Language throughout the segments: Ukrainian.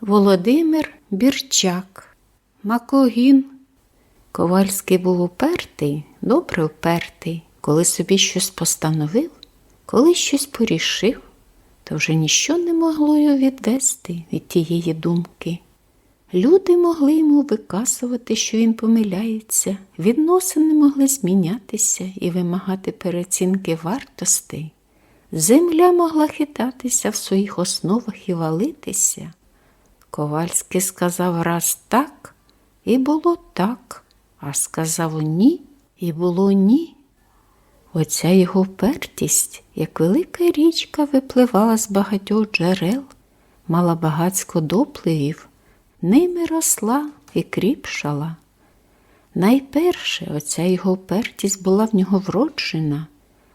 Володимир Бірчак, Макогін. Ковальський був упертий, добре упертий, коли собі щось постановив, коли щось порішив, то вже ніщо не могло його відвести від тієї думки. Люди могли йому виказувати, що він помиляється, відносини могли змінятися і вимагати переоцінки вартостей. Земля могла хитатися в своїх основах і валитися. Ковальський сказав раз так, і було так, а сказав ні, і було ні. Оця його впертість, як велика річка, випливала з багатьох джерел, мала багацько допливів, ними росла і кріпшала. Найперше оця його впертість була в нього вроджена,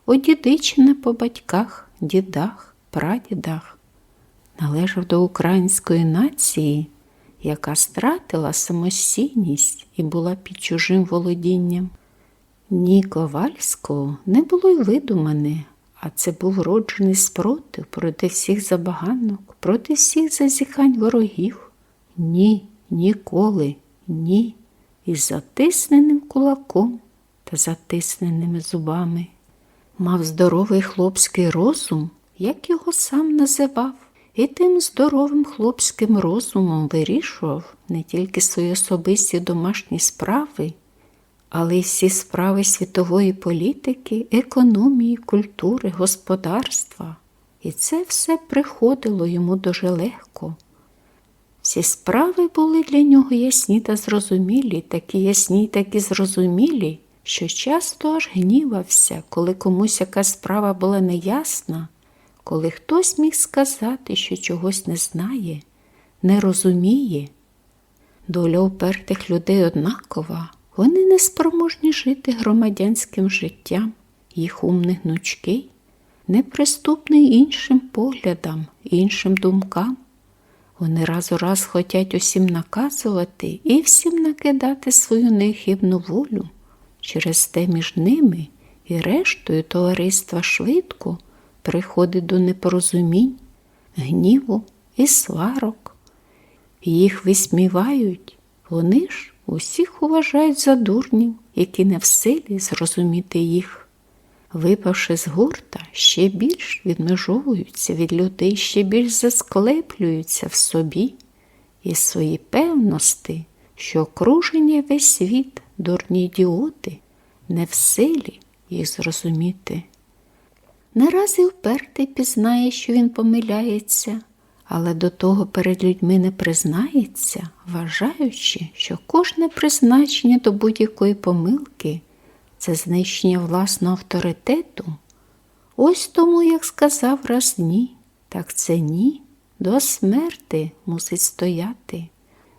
одідичена по батьках, дідах, прадідах. Належав до української нації, яка стратила самостійність і була під чужим володінням. Ні Ковальського не було й видумане, а це був роджений спротив проти всіх забаганок, проти всіх зазіхань ворогів. Ні, ніколи, ні, із затисненим кулаком та затисненими зубами. Мав здоровий хлопський розум, як його сам називав, і тим здоровим хлопським розумом вирішував не тільки свої особисті домашні справи, але й всі справи світової політики, економії, культури, господарства. І це все приходило йому дуже легко. Всі справи були для нього ясні та зрозумілі, такі ясні й такі зрозумілі, що часто аж гнівався, коли комусь якась справа була неясна, коли хтось міг сказати, що чогось не знає, не розуміє. Доля упертих людей однакова, вони не спроможні жити громадянським життям, їх умних гнучкий, неприступний іншим поглядам, іншим думкам. Вони раз у раз хотять усім наказувати і всім накидати свою нехибну волю. Через те між ними і рештою товариства швидко приходить до непорозумінь, гніву і сварок. Їх висмівають, вони ж усіх уважають за дурнів, які не в силі зрозуміти їх. Випавши з гурта, ще більш відмежовуються від людей, ще більш засклеплюються в собі і свої певності, що окруження весь світ, дурні ідіоти, не в силі їх зрозуміти. Не раз і впертий пізнає, що він помиляється, але до того перед людьми не признається, вважаючи, що кожне призначення до будь-якої помилки це знищення власного авторитету. Ось тому, як сказав раз ні, так це ні, до смерти мусить стояти.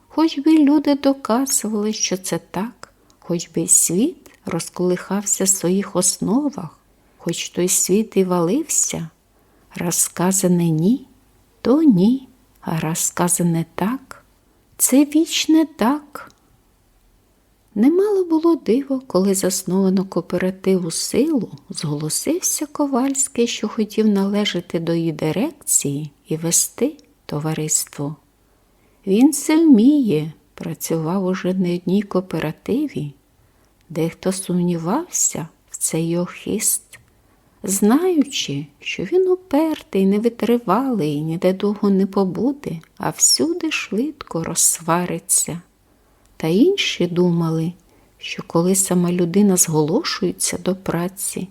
Хоч би люди доказували, що це так, хоч би світ розколихався в своїх основах, хоч той світ і валився, раз сказане ні, то ні, а раз сказане так, це вічне так. Немало було диво, коли засновано кооперативу силу, зголосився Ковальський, що хотів належати до її дирекції і вести товариство. Він вміє, працював уже не одній кооперативі, дехто сумнівався в цей його хист, знаючи, що він упертий, невитривалий, ніде довго не побуде, а всюди швидко розсвариться. Та інші думали, що коли сама людина зголошується до праці,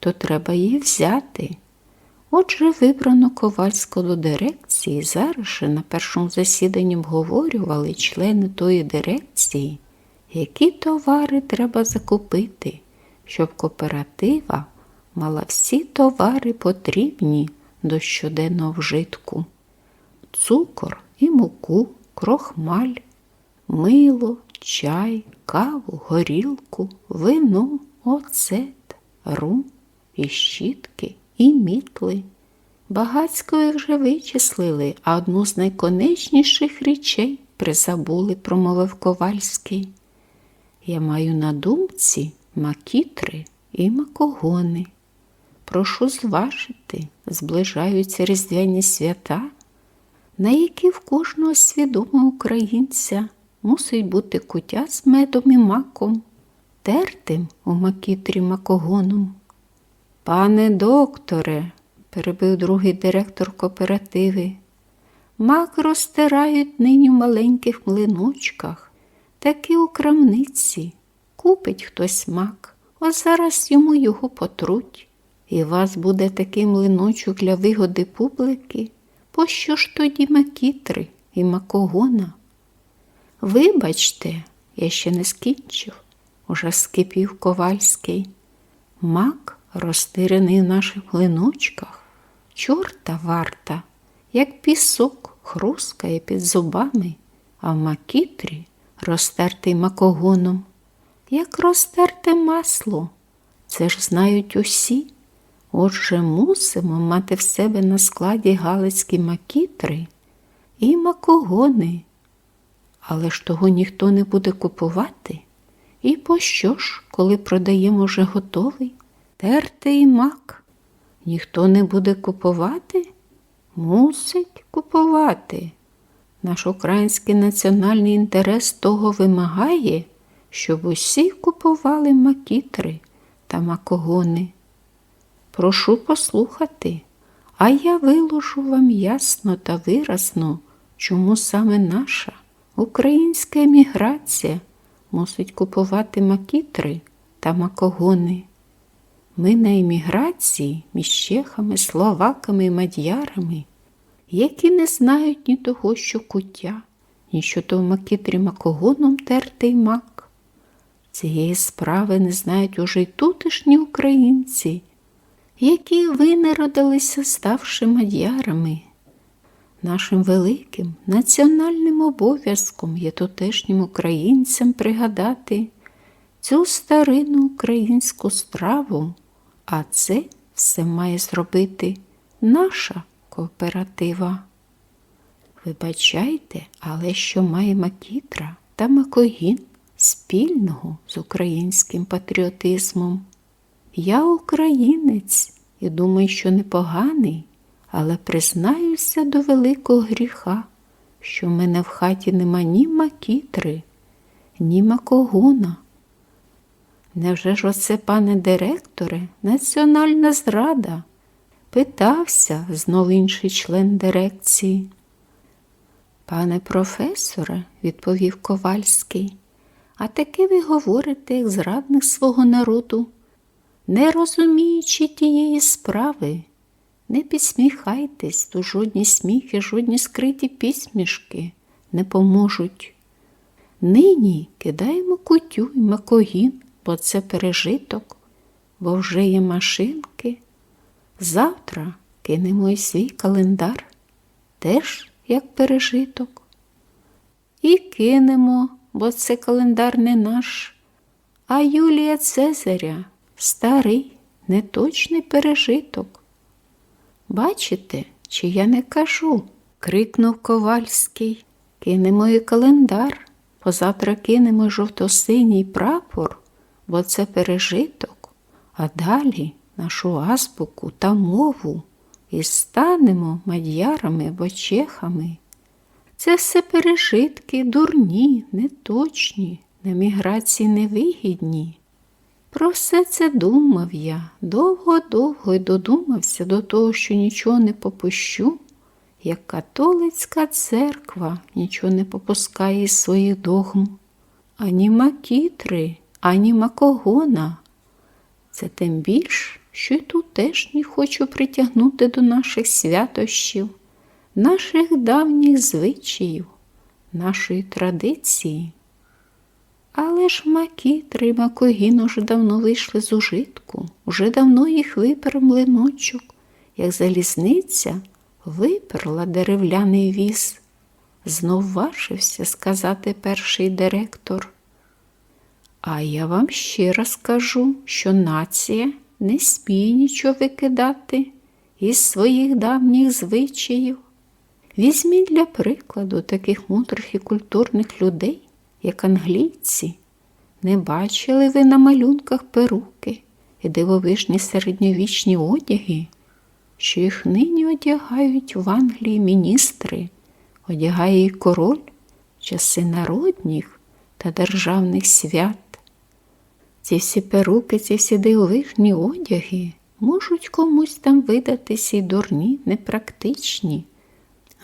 то треба її взяти. Отже, вибрано Ковальського до дирекції, зараз же на першому засіданні обговорювали члени тої дирекції, які товари треба закупити, щоб кооператива мала всі товари потрібні до щоденного вжитку: цукор і муку, крохмаль мило, чай, каву, горілку, вино, оцет, рум, і щітки, і мітли. Багацько вже вичислили, а одну з найконечніших речей призабули, промовив Ковальський. Я маю на думці макітри і макогони. Прошу зважити, зближаються різдвяні свята. на які в кожного свідомого українця мусить бути куття з медом і маком, тертим у макітрі макогоном. Пане докторе, перебив другий директор кооперативи, мак розтирають нині в маленьких млиночках, такі у крамниці. Купить хтось мак, а зараз йому його потруть. І вас буде такий млиночок для вигоди публіки. Пощо ж тоді макітри і макогона? Вибачте, я ще не скінчив, уже скипів ковальський. Мак, розтирений в наших млиночках, чорта варта, як пісок, хрускає під зубами, а в макітрі, розтертий макогоном, як розтерте масло. Це ж знають усі. Отже, мусимо мати в себе на складі галицькі макітри і макогони. Але ж того ніхто не буде купувати. І пощо ж, коли продаємо вже готовий, тертий мак? Ніхто не буде купувати? Мусить купувати. Наш український національний інтерес того вимагає, щоб усі купували макітри та макогони. Прошу послухати, а я виложу вам ясно та виразно, чому саме наша українська еміграція мусить купувати макітри та макогони. Ми на еміграції між чехами, словаками і мадярами, які не знають ні того, що куття, ні що то макітрі макогоном тертий мак. Цієї справи не знають уже й тутешні українці які винародилися, ставши мадярами. Нашим великим національним обов'язком є тутешнім українцям пригадати цю старинну українську страву, а це все має зробити наша кооператива. Вибачайте, але що має Макітра та Макогін спільного з українським патріотизмом? Я українець і думаю, що непоганий, але признаюся до великого гріха, що в мене в хаті нема ні макітри, ні макогона. Невже ж оце, пане директоре, національна зрада? Питався знов інший член дирекції. Пане професоре, відповів Ковальський, а таки ви говорите, як зрадник свого народу не розуміючи тієї справи, не підсміхайтесь, то жодні сміхи, жодні скриті пісмішки не поможуть. Нині кидаємо кутю і макогін, бо це пережиток, бо вже є машинки. Завтра кинемо й свій календар, теж як пережиток. І кинемо, бо це календар не наш, а Юлія Цезаря старий, неточний пережиток. Бачите, чи я не кажу? крикнув Ковальський. Кинемо і календар, позавтра кинемо жовто-синій прапор, бо це пережиток, а далі нашу азбуку та мову і станемо мадярами або чехами. Це все пережитки, дурні, неточні, на міграції невигідні. Про все це думав я довго-довго й додумався до того, що нічого не попущу, як католицька церква нічого не попускає із своїх догм. Ані макітри, ані макогона. Це тим більш, що й тут теж не хочу притягнути до наших святощів, наших давніх звичаїв, нашої традиції. Але ж макітри і макогін уже давно вийшли з ужитку, уже давно їх випер млиночок, як залізниця виперла деревляний віз. Знов важився сказати перший директор. А я вам ще раз кажу, що нація не сміє нічого викидати із своїх давніх звичаїв. Візьміть для прикладу таких мудрих і культурних людей як англійці. Не бачили ви на малюнках перуки і дивовижні середньовічні одяги, що їх нині одягають в Англії міністри одягає її король часи народніх та державних свят. Ці всі перуки, ці всі дивовижні одяги можуть комусь там видатися й дурні, непрактичні,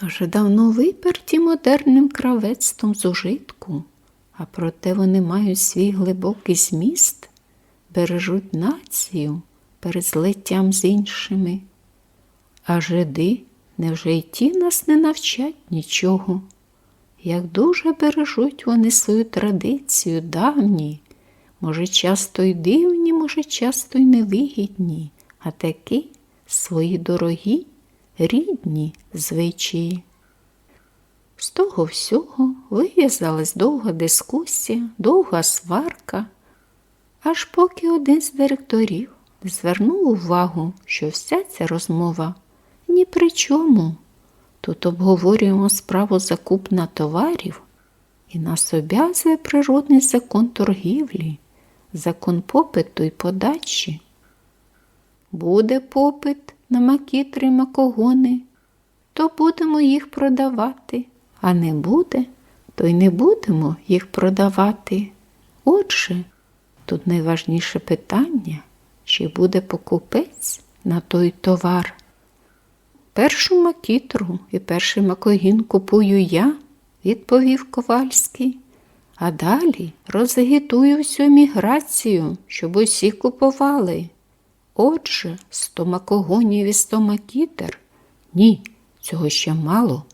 а вже давно виперті модерним кравецтвом з ужитку, а проте вони мають свій глибокий зміст, бережуть націю перед злиттям з іншими. А жиди невже й ті нас не навчать нічого? Як дуже бережуть вони свою традицію давні, може, часто й дивні, може, часто й невигідні, а такі свої дорогі, рідні звичаї. З того всього вив'язалась довга дискусія, довга сварка, аж поки один з директорів звернув увагу, що вся ця розмова ні при чому. Тут обговорюємо справу закупна товарів, і нас обязує природний закон торгівлі, закон попиту і подачі. Буде попит на макітри макогони, то будемо їх продавати, а не буде, то й не будемо їх продавати. Отже, тут найважніше питання, чи буде покупець на той товар. Першу макітру і перший макогін купую я, відповів Ковальський, а далі розагітую всю міграцію, щоб усі купували. Отже, сто макогонів і сто макітер. Ні, цього ще мало.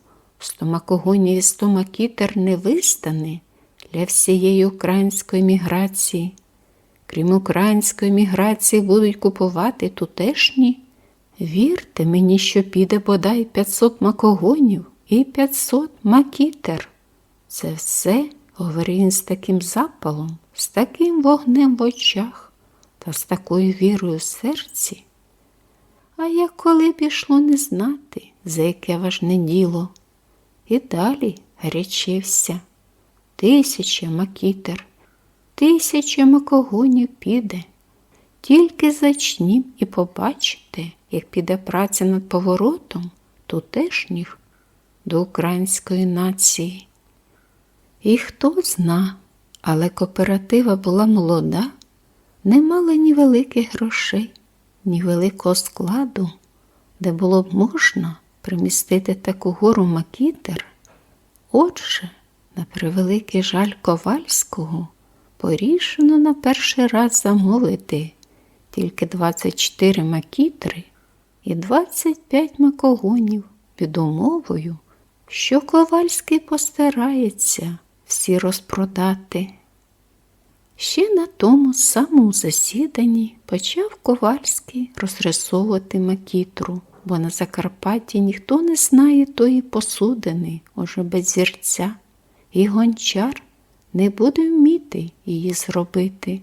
Сто макогонів і сто макітер не вистане для всієї української міграції. Крім української міграції, будуть купувати тутешні. Вірте мені, що піде бодай 500 макогонів і 500 макітер. Це все говорив він з таким запалом, з таким вогнем в очах та з такою вірою в серці. А як коли пішло не знати, за яке важне діло, і далі гарячився. Тисяча макітер, тисяча макогонів піде. Тільки зачнім і побачите, як піде праця над поворотом тутешніх до української нації. І хто зна, але кооператива була молода, не мала ні великих грошей, ні великого складу, де було б можна примістити таку гору макітер. Отже, на превеликий жаль ковальського порішено на перший раз замовити тільки 24 макітри і 25 макогонів під умовою, що Ковальський постарається всі розпродати. Ще на тому самому засіданні почав Ковальський розрисовувати макітру, бо на Закарпатті ніхто не знає тої посудини, уже без зірця, і гончар не буде вміти її зробити.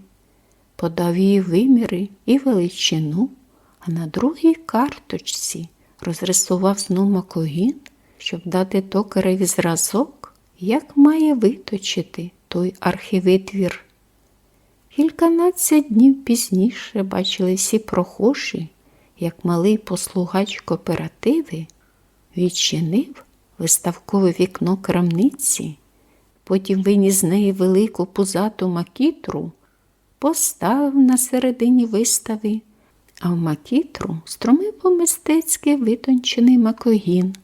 Подав її виміри і величину, а на другій карточці розрисував знов макогін, щоб дати токареві зразок, як має виточити той архівитвір. Кільканадцять днів пізніше бачили всі прохожі, як малий послугач кооперативи відчинив виставкове вікно крамниці, потім виніс з неї велику пузату макітру, поставив на середині вистави, а в макітру струмив по мистецьки витончений макогін.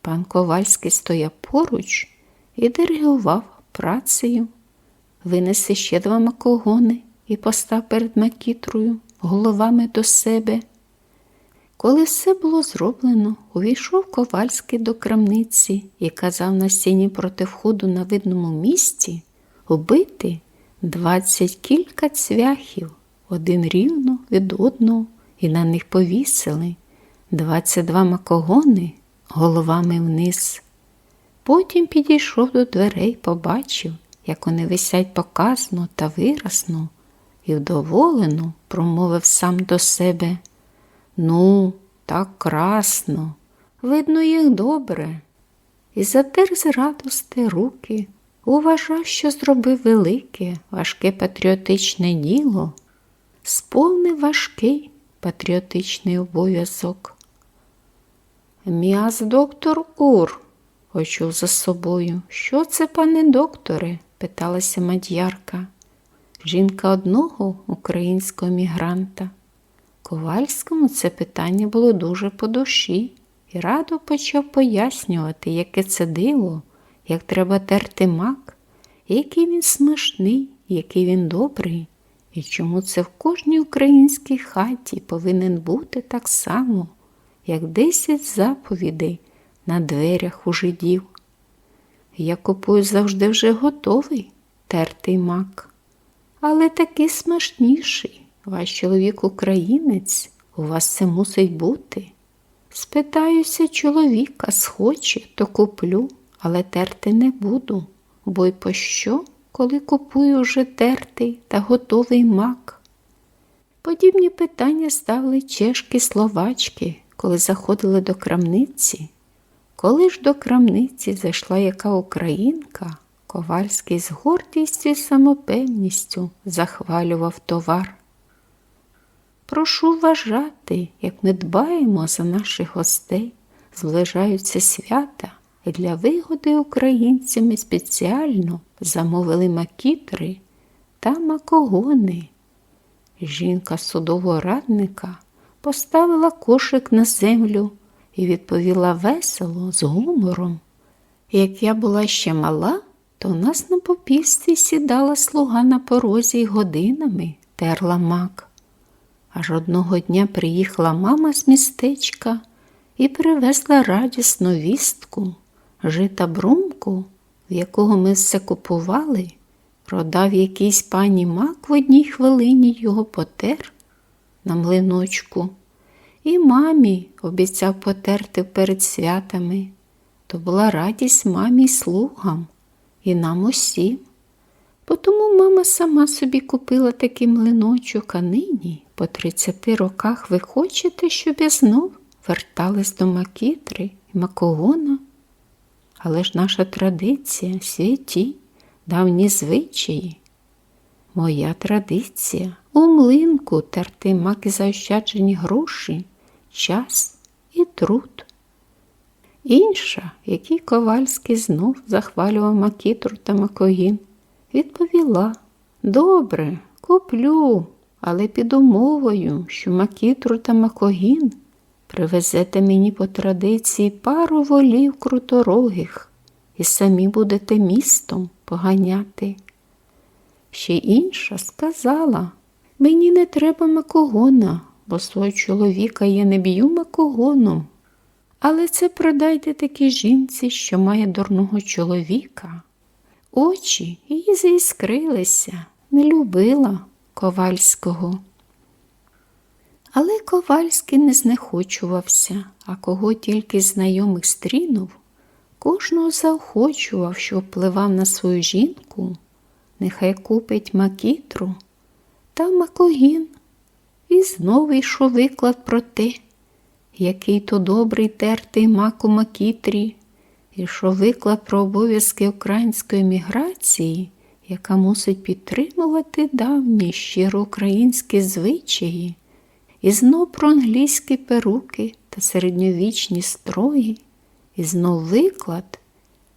Пан Ковальський стояв поруч і диригував працею винеси ще два макогони і постав перед макітрою головами до себе. Коли все було зроблено, увійшов Ковальський до крамниці і казав на стіні проти входу на видному місці убити двадцять кілька цвяхів, один рівно від одного, і на них повісили двадцять два макогони головами вниз. Потім підійшов до дверей, побачив, як вони висять показно та виразно, і вдоволено промовив сам до себе. Ну, так красно, видно, їх добре. І затер з радости руки, уважав, що зробив велике, важке патріотичне діло, сповнив важкий патріотичний обов'язок. М'яз доктор Ур, очув за собою. Що це, пане докторе? питалася мадьярка. Жінка одного українського мігранта. Ковальському це питання було дуже по душі і радо почав пояснювати, яке це диво, як треба терти мак, який він смачний, який він добрий, і чому це в кожній українській хаті повинен бути так само, як десять заповідей на дверях у жидів. Я купую завжди вже готовий тертий мак, але такий смачніший. Ваш чоловік українець, у вас це мусить бути. Спитаюся чоловіка, схоче, то куплю, але терти не буду, бо й пощо, коли купую вже тертий та готовий мак. Подібні питання ставили чешки словачки, коли заходили до крамниці. Коли ж до крамниці зайшла яка українка, Ковальський з гордістю і самопевністю захвалював товар. Прошу вважати, як ми дбаємо за наших гостей, зближаються свята, і для вигоди українцями спеціально замовили макітри та макогони. Жінка судового радника поставила кошик на землю і відповіла весело, з гумором. Як я була ще мала, то у нас на попівстві сідала слуга на порозі й годинами терла мак. Аж одного дня приїхала мама з містечка і привезла радісну вістку, жита брумку, в якого ми все купували, продав якийсь пані мак в одній хвилині його потер на млиночку, і мамі обіцяв потерти перед святами. То була радість мамі й слугам, і нам усім. Бо тому мама сама собі купила такий млиночок, а нині по 30 роках ви хочете, щоб я знов верталась до макітри і макогона? Але ж наша традиція, святі, давні звичаї. Моя традиція у млинку терти маки заощаджені гроші, час і труд. Інша, який Ковальський знов захвалював макітру та макогін, відповіла Добре, куплю, але під умовою, що макітру та макогін привезете мені по традиції пару волів круторогих і самі будете містом поганяти. Ще інша сказала мені не треба макогона, бо свого чоловіка я не б'ю макогоном. Але це продайте такій жінці, що має дурного чоловіка. Очі її заіскрилися, не любила Ковальського. Але Ковальський не знехочувався, а кого тільки знайомих стрінув, кожного заохочував, що впливав на свою жінку, нехай купить макітру та макогін. І знову йшов виклад про те, який то добрий тертий мак у макітрі, ішов виклад про обов'язки української міграції, яка мусить підтримувати давні щиро українські звичаї, і знов про англійські перуки та середньовічні строї, і знов виклад,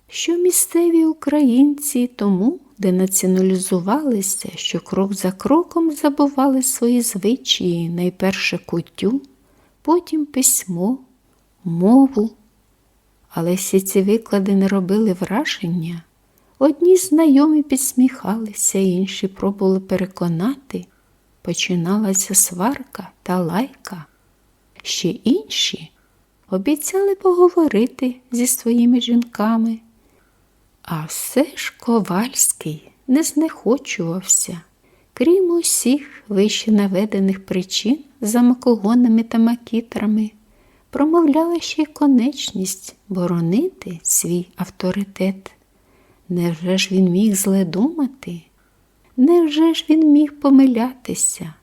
що місцеві українці тому денаціоналізувалися, що крок за кроком забували свої звичаї, найперше куттю, потім письмо, мову. Але всі ці виклади не робили враження. Одні знайомі підсміхалися, інші пробували переконати. Починалася сварка та лайка. Ще інші обіцяли поговорити зі своїми жінками. А все ж Ковальський не знехочувався, крім усіх вище наведених причин за макогонами та макітрами промовляла ще й конечність боронити свій авторитет. Невже ж він міг зле думати? Невже ж він міг помилятися?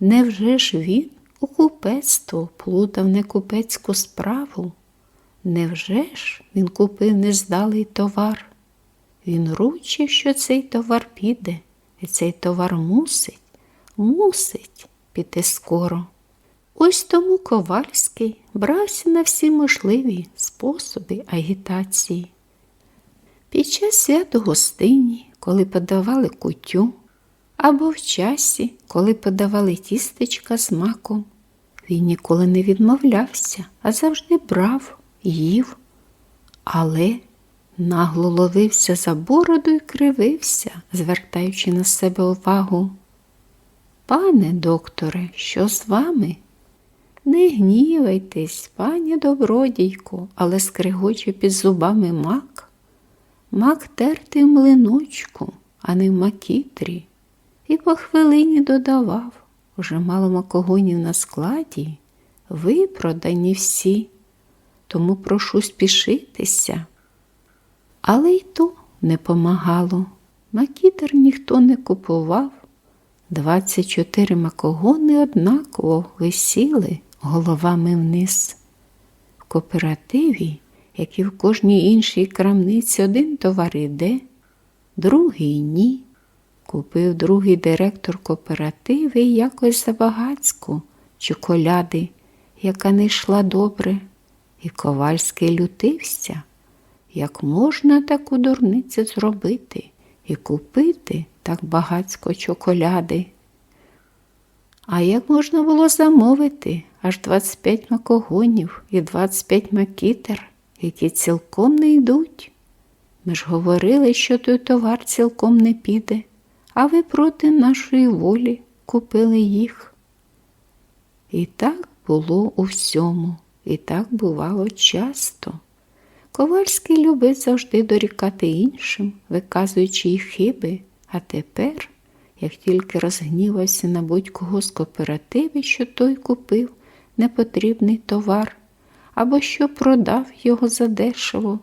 Невже ж він у купецтво плутав некупецьку справу? Невже ж він купив нездалий товар? Він ручив, що цей товар піде, і цей товар мусить, мусить піти скоро. Ось тому Ковальський брався на всі можливі способи агітації. Під час свято гостині, коли подавали кутю, або в часі, коли подавали тістечка з маком, він ніколи не відмовлявся, а завжди брав, їв, але нагло ловився за бороду і кривився, звертаючи на себе увагу. Пане докторе, що з вами? Не гнівайтесь, пані добродійко, але скригоче під зубами мак. Мак терти млиночку, а не в макітрі, і по хвилині додавав вже мало макогонів на складі, ви продані всі, тому прошу спішитися. Але й то не помагало. Макітер ніхто не купував. Двадцять чотири макогони однаково висіли головами вниз. В кооперативі, як і в кожній іншій крамниці, один товар іде, другий ні. Купив другий директор кооперативи і якось забагацьку чоколяди, яка не йшла добре, і Ковальський лютився. Як можна таку дурницю зробити і купити так багацько чоколяди? А як можна було замовити аж 25 макогонів і 25 макітер, які цілком не йдуть? Ми ж говорили, що той товар цілком не піде, а ви проти нашої волі купили їх. І так було у всьому, і так бувало часто. Ковальський любить завжди дорікати іншим, виказуючи їх хиби, а тепер, як тільки розгнівався на будь-кого з кооперативів, що той купив непотрібний товар або що продав його задешево,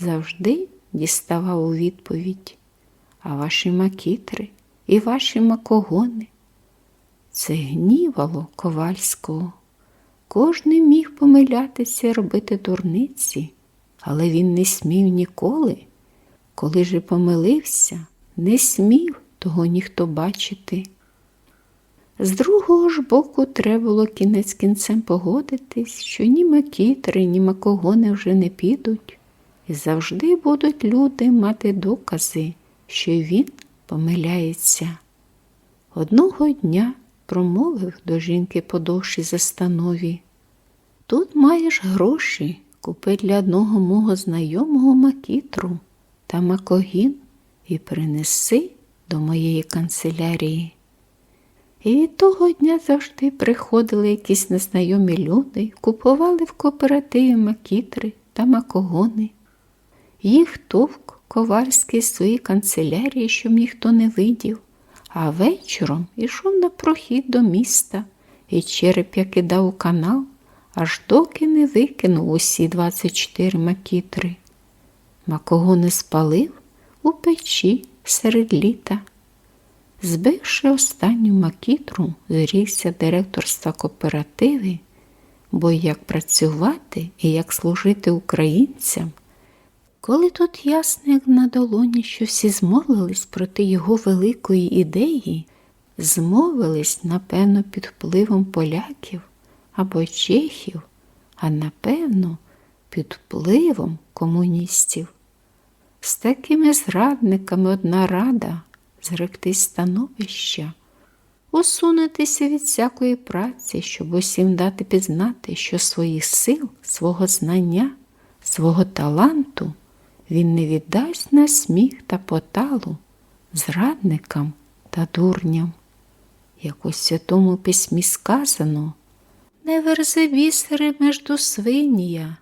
завжди діставав у відповідь. А ваші макітри і ваші макогони. Це гнівало ковальського. Кожний міг помилятися і робити дурниці, але він не смів ніколи. Коли же помилився, не смів того ніхто бачити. З другого ж боку треба було кінець кінцем погодитись, що ні макітри, ні макогони вже не підуть, і завжди будуть люди мати докази, що він помиляється. Одного дня промовив до жінки по довшій застанові. Тут маєш гроші, купи для одного мого знайомого макітру та макогін і принеси до моєї канцелярії. І того дня завжди приходили якісь незнайомі люди, купували в кооперативі макітри та макогони. Їх товк ковальський з своїй канцелярії, щоб ніхто не видів, а вечором ішов на прохід до міста, і череп я кидав у канал, аж доки не викинув усі 24 макітри. Макогони спалив у печі серед літа. Збивши останню макітру, зрівся директорства кооперативи, бо як працювати і як служити українцям. Коли тут ясно, як на долоні, що всі змовились проти його великої ідеї, змовились, напевно, під впливом поляків або чехів, а напевно, під впливом комуністів. З такими зрадниками одна рада зректись становища, усунутися від всякої праці, щоб усім дати пізнати, що своїх сил, свого знання, свого таланту він не віддасть на сміх та поталу зрадникам та дурням. Як у святому письмі сказано, не верзи бісери между свинія,